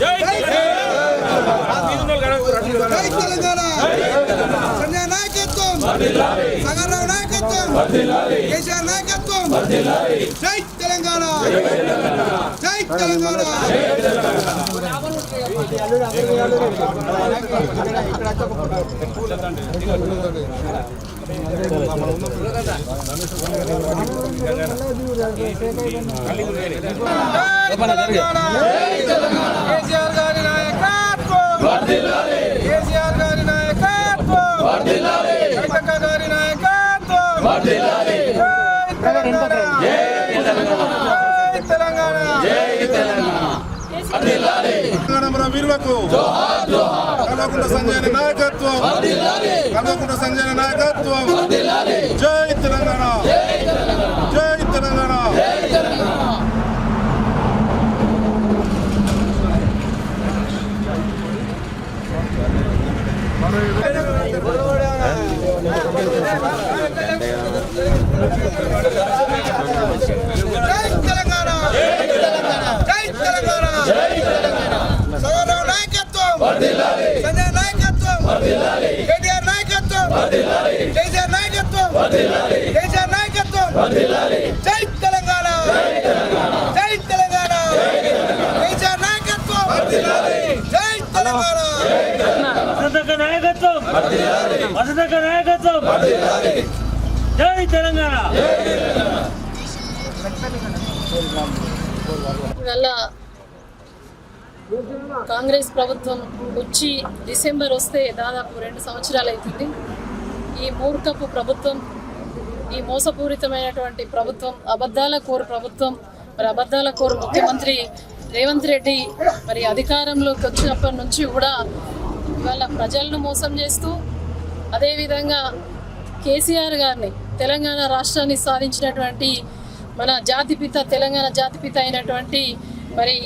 జై తెలంగాణ సంజయ్ నాయకత్వం సగర్రావు నాయకత్వం జై తెలంగాణ! జై తెలంగాణ! కేసీఆర్ గారి నాయకత్వం కేసీఆర్ గారి నాయకత్వం! గారి నాయకత్వం! జై తెలంగాణ. జై తెలంగాణ వీరులకు కల్వకుంట్ల సంజయ్ నాయకత్వం కల్వకుంట్ల సంజయ్ నాయకత్వం జై తెలంగాణ జై తెలంగాణ జై తెలంగాణ జై తెలంగాణ సంగారావు నాయకత్వం సంజయ్ నాయకత్వం కేటీఆర్ నాయకత్వం కేసీఆర్ నాయకత్వం. కేసీఆర్ నాయకత్వం. జై తెలంగాణ. జై తెలంగాణ. కేసీఆర్ నాయకత్వం. జై తెలంగాణ. వసంతక నాయకత్వం. వసంతక నాయకత్వం. జై తెలంగాణ. కాంగ్రెస్ ప్రభుత్వం వచ్చి డిసెంబర్ వస్తే దాదాపు రెండు సంవత్సరాలు అవుతుంది. ఈ మూర్ఖపు ప్రభుత్వం ఈ మోసపూరితమైనటువంటి ప్రభుత్వం అబద్ధాల కోరు ప్రభుత్వం మరి అబద్ధాల కోరు ముఖ్యమంత్రి రేవంత్ రెడ్డి మరి అధికారంలోకి వచ్చినప్పటి నుంచి కూడా ఇవాళ ప్రజలను మోసం చేస్తూ అదేవిధంగా కేసీఆర్ గారిని తెలంగాణ రాష్ట్రాన్ని సాధించినటువంటి మన జాతిపిత తెలంగాణ జాతిపిత అయినటువంటి మరి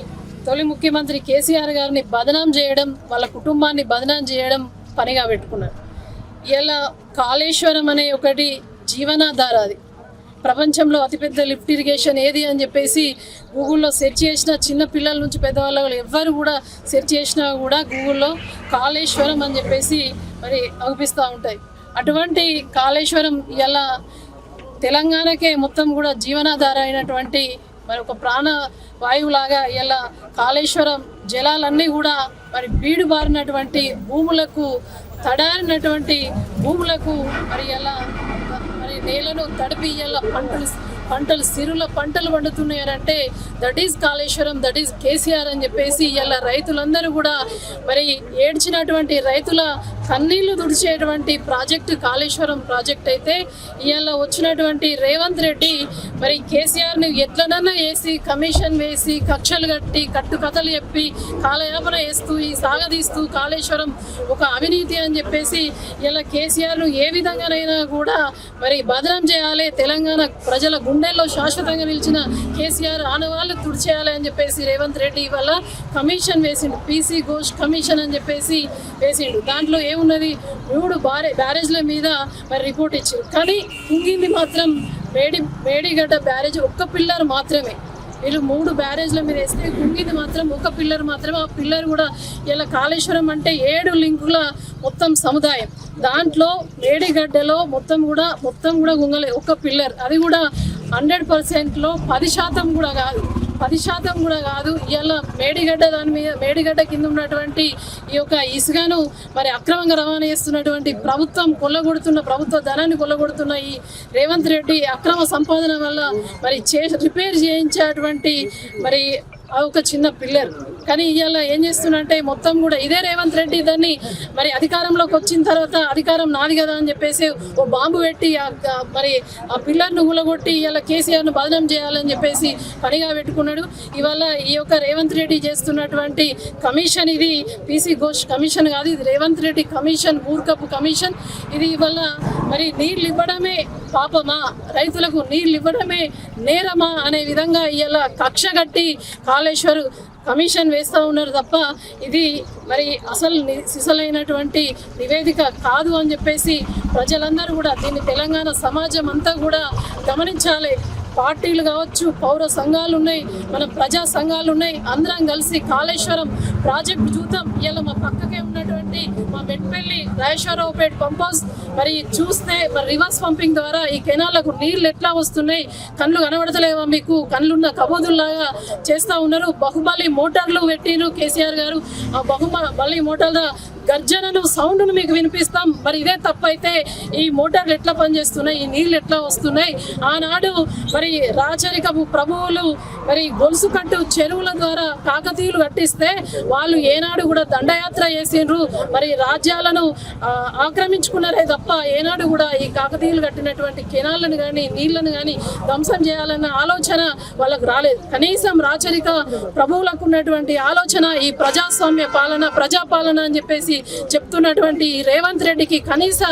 తొలి ముఖ్యమంత్రి కేసీఆర్ గారిని బదనాం చేయడం వాళ్ళ కుటుంబాన్ని బదనాం చేయడం పనిగా పెట్టుకున్నారు. ఇలా కాళేశ్వరం అనే ఒకటి జీవనాధార అది. ప్రపంచంలో అతిపెద్ద లిఫ్ట్ ఇరిగేషన్ ఏది అని చెప్పేసి గూగుల్లో సెర్చ్ చేసిన చిన్న పిల్లల నుంచి పెద్దవాళ్ళ వాళ్ళు ఎవ్వరు కూడా సెర్చ్ చేసినా కూడా గూగుల్లో కాళేశ్వరం అని చెప్పేసి మరి అగుపిస్తూ ఉంటాయి. అటువంటి కాళేశ్వరం ఇలా తెలంగాణకే మొత్తం కూడా జీవనాధార అయినటువంటి మరి ఒక ప్రాణ వాయువులాగా ఇలా కాళేశ్వరం జలాలన్నీ కూడా మరి బీడు బారినటువంటి భూములకు తడారినటువంటి భూములకు మరి ఎలా మరి నేలను తడిపి ఇలా పంటలు పంటలు సిరుల పంటలు పండుతున్నాయనంటే that is Kaleshwaram that is KCR అని చెప్పేసి ఇలా రైతులందరూ కూడా మరి ఏడ్చినటువంటి రైతుల కన్నీళ్ళు దుడిచేటువంటి ప్రాజెక్టు కాళేశ్వరం ప్రాజెక్ట్ అయితే ఇవాళ వచ్చినటువంటి రేవంత్ రెడ్డి మరి కేసీఆర్ని ఎట్లనన్నా వేసి కమిషన్ వేసి కక్షలు కట్టి కట్టుకథలు చెప్పి కాలయాపన వేస్తూ ఈ సాగదీస్తూ కాళేశ్వరం ఒక అవినీతి అని చెప్పేసి ఇలా కేసీఆర్ను ఏ విధంగానైనా కూడా మరి బదనం చేయాలి తెలంగాణ ప్రజల గుండెల్లో శాశ్వతంగా నిలిచిన కేసీఆర్ ఆనవాళ్ళు తుడిచేయాలి అని చెప్పేసి రేవంత్ రెడ్డి ఇవాళ కమిషన్ వేసిండు. పీసీ ఘోష్ కమిషన్ అని చెప్పేసి వేసిండు. దాంట్లో ఏమున్నది? మూడు బారే బ్యారేజ్ల మీద మరి రిపోర్ట్ ఇచ్చారు కానీ కుంగింది మాత్రం వేడి వేడిగడ్డ బ్యారేజ్ ఒక్క పిల్లర్ మాత్రమే. వీళ్ళు మూడు బ్యారేజ్ల మీద వేస్తే కుంగింది మాత్రం ఒక పిల్లర్ మాత్రమే. ఆ పిల్లర్ కూడా ఇలా కాళేశ్వరం అంటే ఏడు లింకుల మొత్తం సముదాయం. దాంట్లో వేడిగడ్డలో మొత్తం కూడా మొత్తం కూడా గుంగలే. ఒక పిల్లర్. అది కూడా హండ్రెడ్ పర్సెంట్లో పది శాతం కూడా కాదు పది శాతం కూడా కాదు. ఇవాళ మేడిగడ్డ దాని మీద మేడిగడ్డ కింద ఉన్నటువంటి ఈ యొక్క ఇసుకను మరి అక్రమంగా రవాణా చేస్తున్నటువంటి ప్రభుత్వం కొల్లగొడుతున్న ప్రభుత్వ ధనాన్ని కొల్లగొడుతున్న ఈ రేవంత్ రెడ్డి అక్రమ సంపాదన వల్ల మరి చే రిపేర్ చేయించేటువంటి మరి ఒక చిన్న పిల్లర్ కానీ ఇవాళ ఏం చేస్తున్నంటే మొత్తం కూడా ఇదే రేవంత్ రెడ్డి దాన్ని మరి అధికారంలోకి వచ్చిన తర్వాత అధికారం నాది కదా అని చెప్పేసి ఓ బాంబు పెట్టి ఆ- మరి ఆ పిల్లర్ను గులగొట్టి ఇవాళ కేసీఆర్ను బదనం చేయాలని చెప్పేసి పనిగా పెట్టుకున్నాడు. ఇవాళ ఈ యొక్క రేవంత్ రెడ్డి చేస్తున్నటువంటి కమిషన్ ఇది. పీసీ ఘోష్ కమిషన్ కాదు ఇది రేవంత్ రెడ్డి కమిషన్ మూర్ఖపు కమిషన్. ఇది ఇవాళ మరి నీళ్ళు ఇవ్వడమే పాపమా? రైతులకు నీళ్ళు ఇవ్వడమే నేరమా? అనే విధంగా ఇవాళ కక్ష కట్టి కాళేశ్వర్ కమిషన్ వేస్తూ ఉన్నారు తప్ప ఇది మరి అసలు ని- సిసలైనటువంటి నివేదిక కాదు అని చెప్పేసి ప్రజలందరూ కూడా దీన్ని తెలంగాణ సమాజం అంతా కూడా గమనించాలి. పార్టీలు కావచ్చు పౌర సంఘాలు ఉన్నాయి మన ప్రజా సంఘాలు ఉన్నాయి అందరం కలిసి కాళేశ్వరం ప్రాజెక్ట్ చూద్దాం. ఇలా మా పక్కకే ఉన్నటువంటి మా మెట్పల్లి రాజేశ్వరరావుపేట పంప్ హౌస్ మరి చూస్తే మరి రివర్స్ పంపింగ్ ద్వారా ఈ కెనాలకు నీళ్ళు ఎట్లా వస్తున్నాయి? కళ్ళు కనబడతలేవా మీకు? కళ్ళున్న కబోదుల్లాగా చేస్తూ ఉన్నారు. బహుబలి మోటార్లు పెట్టిరు కేసీఆర్ గారు. ఆ బహుబలి మోటార్ల గర్జనను సౌండ్ను మీకు వినిపిస్తాం. మరి ఇదే తప్పైతే ఈ మోటార్లు ఎట్లా పనిచేస్తున్నాయి? ఈ నీళ్ళు ఎట్లా వస్తున్నాయి? ఆనాడు మరి రాచరికపు ప్రభువులు మరి గొలుసు కట్టు చెరువుల ద్వారా కాకతీయులు కట్టిస్తే వాళ్ళు ఏనాడు కూడా దండయాత్ర చేసిండ్రు. మరి రాజ్యాలను ఆక్రమించుకున్నారే తప్ప ఏనాడు కూడా ఈ కాకతీయులు కట్టినటువంటి కెనాలను కానీ నీళ్ళను కానీ ధ్వంసం చేయాలన్న ఆలోచన వాళ్ళకు రాలేదు. కనీసం రాచరిక ప్రభువులకు ఉన్నటువంటి ఆలోచన ఈ ప్రజాస్వామ్య పాలన ప్రజాపాలన అని చెప్పేసి చెప్తున్నటువంటి ఈ రేవంత్ రెడ్డికి కనీస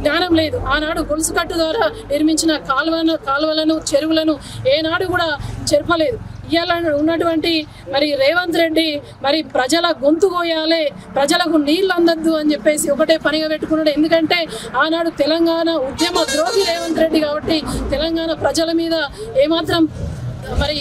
జ్ఞానం లేదు. ఆనాడు గొలుసుకట్టు ద్వారా నిర్మించిన కాలువను కాలువలను చెరువులను ఏనాడు కూడా చెరపలేదు. ఇవాళ ఉన్నటువంటి మరి రేవంత్ రెడ్డి మరి ప్రజల గొంతు కోయాలి ప్రజలకు నీళ్ళు అందద్దు అని చెప్పేసి ఒకటే పనిగా పెట్టుకున్నాడు. ఎందుకంటే ఆనాడు తెలంగాణ ఉద్యమ ద్రోహి రేవంత్ రెడ్డి కాబట్టి తెలంగాణ ప్రజల మీద ఏమాత్రం మరి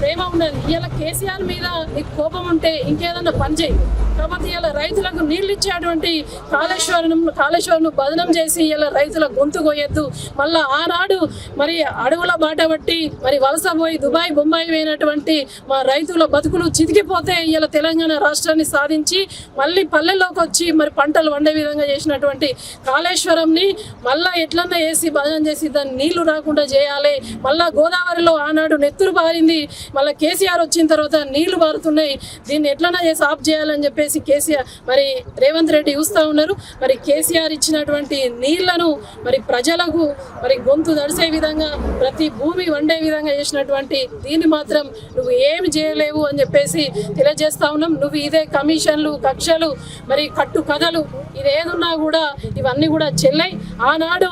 ప్రేమ ఉన్నది ఇవాళ కేసీఆర్ మీద నీకు కోపం ఉంటే ఇంకేదన్నా పని చేయి. కాబట్టి ఇలా రైతులకు నీళ్ళు ఇచ్చేటువంటి కాళేశ్వరం కాళేశ్వరం బదనం చేసి ఇలా రైతుల గొంతు కోయొద్దు మళ్ళా ఆనాడు మరి అడవుల బాట బట్టి మరి వలస పోయి దుబాయ్ బొంబాయి పోయినటువంటి మా రైతుల బతుకులు చితికిపోతే ఇలా తెలంగాణ రాష్ట్రాన్ని సాధించి మళ్ళీ పల్లెల్లోకి వచ్చి మరి పంటలు వండే విధంగా చేసినటువంటి కాళేశ్వరంని మళ్ళా ఎట్లన్నా వేసి బదనం చేసి దాన్ని నీళ్ళు రాకుండా చేయాలి. మళ్ళా గోదావరిలో ఆనాడు నెత్తురు పారింది. మళ్ళీ కేసీఆర్ వచ్చిన తర్వాత నీళ్ళు పారుతున్నాయి. దీన్ని ఎట్లన్నా చేసి ఆఫ్ చేయాలని చెప్పేసి కేసీఆర్ మరి రేవంత్ రెడ్డి చూస్తూ ఉన్నారు. మరి కేసీఆర్ ఇచ్చినటువంటి నీళ్ళను మరి ప్రజలకు మరి గొంతు దడిసే విధంగా ప్రతి భూమి వండే విధంగా చేసినటువంటి దీన్ని మాత్రం నువ్వు ఏమి చేయలేవు అని చెప్పేసి తెలియజేస్తా ఉన్నాం. నువ్వు ఇదే కమిషన్లు కక్షలు మరి కట్టు కథలు ఇది ఏదున్నా కూడా ఇవన్నీ కూడా చెల్లై. ఆనాడు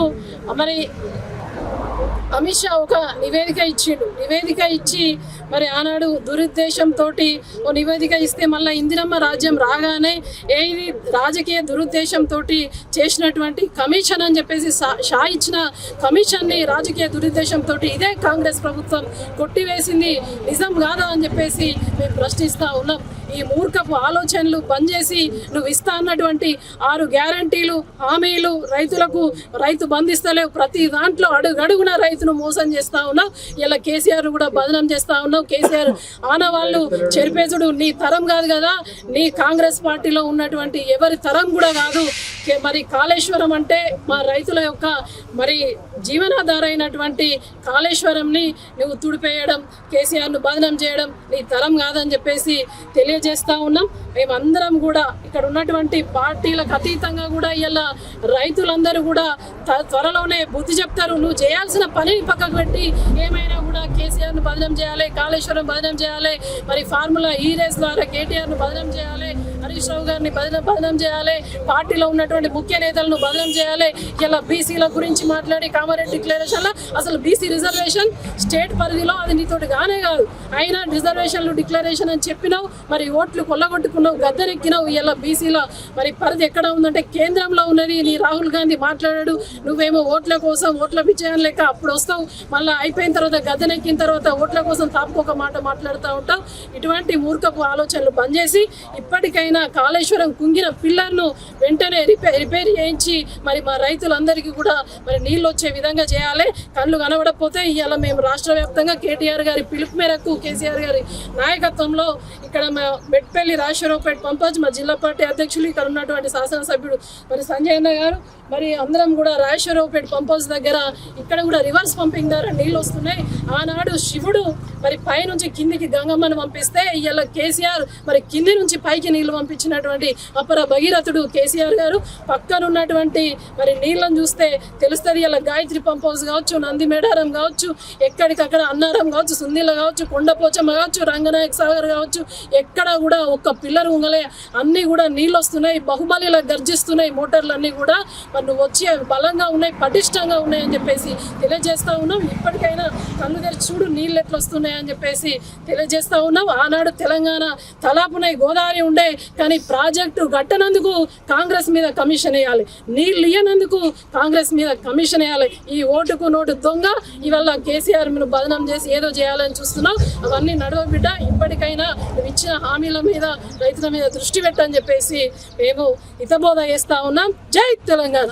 మరి అమిత్ షా ఒక నివేదిక ఇచ్చిండు. నివేదిక ఇచ్చి మరి ఆనాడు దురుద్దేశంతో ఓ నివేదిక ఇస్తే మళ్ళీ ఇందిరమ్మ రాజ్యం రాగానే ఏ రాజకీయ దురుద్దేశంతో చేసినటువంటి కమిషన్ అని చెప్పేసి షా ఇచ్చిన కమిషన్ని రాజకీయ దురుద్దేశంతో ఇదే కాంగ్రెస్ ప్రభుత్వం కొట్టివేసింది. నిజం కాదా అని చెప్పేసి మేము ప్రశ్నిస్తూ ఉన్నాం. ఈ మూర్ఖపు ఆలోచనలు బంద్ చేసి నువ్వు ఇస్తా అన్నటువంటి ఆరు గ్యారంటీలు హామీలు రైతులకు రైతు బంధిస్తలేవు. ప్రతి దాంట్లో అడుగడుగున రైతును మోసం చేస్తా ఉన్నావు. ఇలా కేసీఆర్ కూడా బదనం చేస్తా ఉన్నావు. కేసీఆర్ ఆనవాళ్ళు చెరిపేసుడు నీ తరం కాదు కదా. నీ కాంగ్రెస్ పార్టీలో ఉన్నటువంటి ఎవరి తరం కూడా కాదు. మరి కాళేశ్వరం అంటే మా రైతుల యొక్క మరి జీవనాధార అయినటువంటి కాళేశ్వరంని నువ్వు తుడిపేయడం కేసీఆర్ను బదనం చేయడం నీ తరం కాదని చెప్పేసి తెలియజేస్తా ఉన్నాం. మేమందరం కూడా ఇక్కడ ఉన్నటువంటి పార్టీలకు అతీతంగా కూడా ఇలా రైతులందరూ కూడా త్వరలోనే బుద్ధి చెప్తారు. నువ్వు చేయాల్సిన పనిని పక్కకు పెట్టి ఏమైనా కూడా కేసీఆర్ను బదనం చేయాలి కాళేశ్వరం బదనం చేయాలి మరి ఫార్ములా ఈ రేస్ ద్వారా కేటీఆర్ను బదనం చేయాలి హరీష్ రావు గారిని బదనం బదనం చేయాలి. పార్టీలో ఉన్నటువంటి ముఖ్య నేతలను బదనం చేయాలి. ఇలా బీసీల గురించి మాట్లాడి కామారెడ్డి డిక్లరేషన్లో అసలు బీసీ రిజర్వేషన్ స్టేట్ పరిధిలో అది నీతోటి గానే కాదు. అయినా రిజర్వేషన్లు డిక్లరేషన్ అని చెప్పినావు మరి ఓట్లు కొల్లగొట్టుకున్నావు గద్దెనెక్కినావు. ఇలా బీసీల మరి పరిధి ఎక్కడ ఉందంటే కేంద్రంలో ఉన్నది. నీ రాహుల్ గాంధీ మాట్లాడాడు నువ్వేమో ఓట్ల కోసం ఓట్ల విజయం లెక్క అప్పుడు వస్తావు. మళ్ళీ అయిపోయిన తర్వాత గద్దెనెక్కిన తర్వాత ఓట్ల కోసం తాపుకోక మాట మాట్లాడుతూ ఉంటావు. ఇటువంటి మూర్ఖపు ఆలోచనలు బంద్ చేసి ఇప్పటికైనా కాళేశ్వరం కుంగిన పిల్లర్ను వెంటనే రిపేర్ రిపేర్ చేయించి మరి మా రైతులందరికీ కూడా మరి నీళ్ళు వచ్చే విధంగా చేయాలి. కళ్ళు కనబడకపోతే ఇవాళ మేము రాష్ట్ర వ్యాప్తంగా కేటీఆర్ గారి పిలుపు మేరకు కేసీఆర్ గారి నాయకత్వంలో ఇక్కడ మా మెట్పల్లి రాజశేఖరరావుపేట పంపజ్ మా జిల్లా పార్టీ అధ్యక్షులు ఇక్కడ ఉన్నటువంటి శాసనసభ్యుడు మరి సంజయ్ అన్న గారు. మరి అందరం కూడా రాజశేఖరరావుపేట పంపజ్ దగ్గర ఇక్కడ కూడా రివర్స్ పంపింగ్ ద్వారా నీళ్ళు వస్తున్నాయి. ఆనాడు శివుడు మరి పై నుంచి కిందికి గంగమ్మను పంపిస్తే ఇలా కేసీఆర్ మరి కింది నుంచి పైకి నీళ్ళు పంపించినటువంటి అపర భగీరథుడు కేసీఆర్ గారు. పక్కన ఉన్నటువంటి మరి నీళ్ళను చూస్తే తెలుస్తుంది ఇలా గాయత్రి పంప్ హౌస్ కావచ్చు నంది మేడారం కావచ్చు ఎక్కడికక్కడ అన్నారం కావచ్చు సుందీల కావచ్చు కొండపోచమ్మ కావచ్చు రంగనాయక సాగర్ కావచ్చు ఎక్కడ కూడా ఒక్క పిల్లర్ ఉంగలే. అన్నీ కూడా నీళ్ళు వస్తున్నాయి బాహుబలిలా గర్జిస్తున్నాయి మోటార్లన్నీ కూడా. మరి నువ్వు వచ్చి అవి బలంగా ఉన్నాయి పటిష్టంగా ఉన్నాయని చెప్పేసి తెలియజేస్తా ఉన్నాం ఇప్పటికైనా కళ్ళు తెరిచి చూడు నీళ్ళు ఎట్లా వస్తున్నాయని చెప్పేసి తెలియజేస్తా ఉన్నాం ఆనాడు తెలంగాణ తలాపునై గోదావరి ఉండే కానీ ప్రాజెక్టు కట్టనందుకు కాంగ్రెస్ మీద కమిషన్ వేయాలి. నీళ్ళు ఇయ్యనందుకు కాంగ్రెస్ మీద కమిషన్ వేయాలి. ఈ ఓటుకు నోటు దొంగ ఇవాళ కేసీఆర్ మీరు బదనం చేసి ఏదో చేయాలని చూస్తున్నావు. అవన్నీ నడవ బిడ్డ ఇప్పటికైనా నువ్వు ఇచ్చిన హామీల మీద రైతుల మీద దృష్టి పెట్టని చెప్పేసి మేము హితబోధ చేస్తా ఉన్నాం. జై తెలంగాణ.